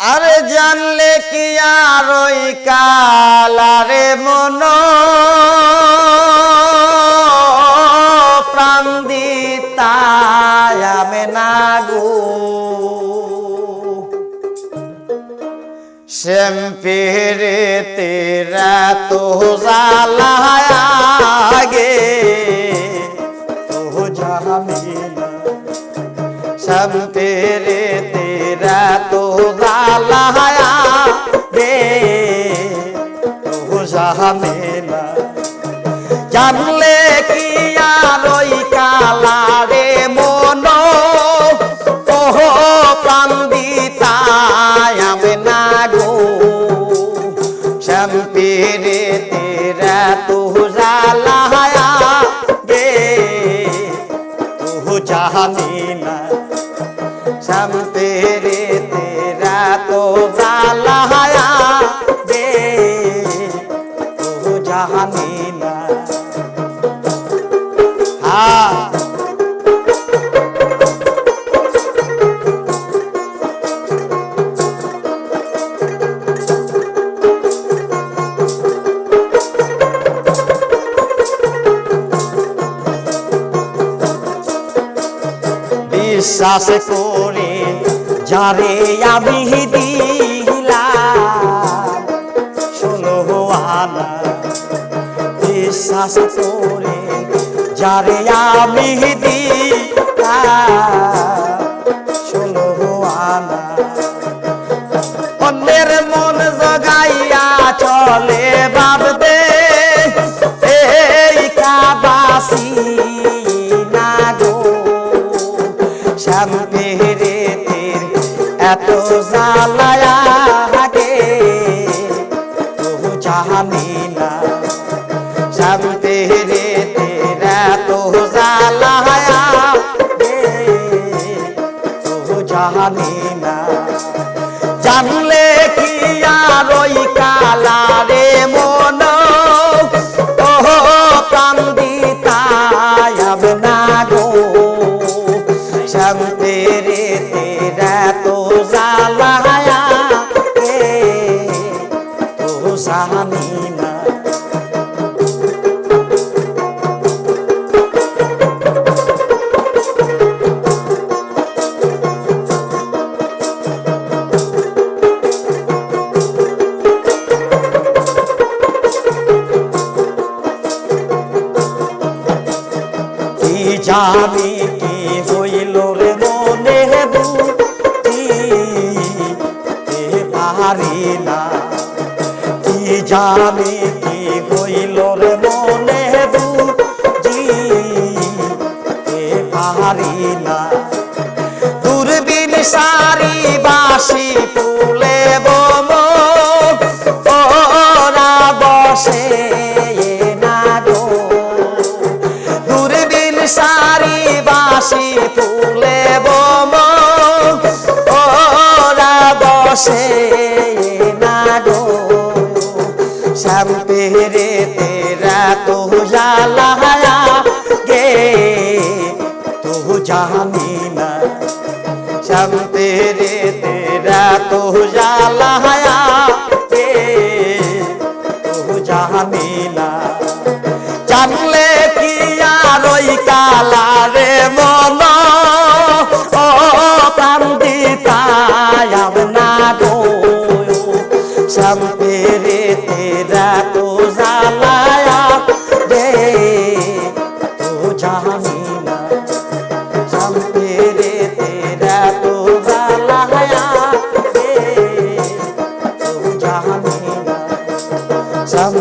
আরে জানলে কি আর ওই কাল আরে মন? প্রাণ দিতায় না গো। শ্যাম পেরে তেরা তো জালাগে তো জামিল শ্যাম তে আল্লাহ রে। ও জাহামে জালাহায়া দে ও জাহানি না। হা। বিশ্বাস করি যারে আমি দিলাম, শোনো আনা বিশ্বাস করে, যারে আমি দিলাম, শোনো আনা অন্যের মন জগাইয়া চলে। এত জ্বালায়া গে তবু জানি না শ্যাম পেরে তের এত জ্বালায়া গে তবু জানি না জানলে কি আর ওই কালারে মন? ও প্রাণ দিতায় না গো। শ্যাম জানি কি হইল রে মনে বুঝতে পারি না। কি জানি কি হইল রে মনে বুঝতে পারি না। দূরবীন সারি বাসি ফুলে বম ওরা বসে ফুলে বম। ওরা বসে না গো। শ্যাম পেরে তেরা তো জালায়া গে। তো জানি না শ্যাম রে তেরা তো জালায়া গে। তো জানি না জানলে কি আর কালারে পেরে তেরা তো জালায়া দে। তো জানি না শ্যাম পেরে তেরা তো জালায়া দে। তো জানি না শ্যাম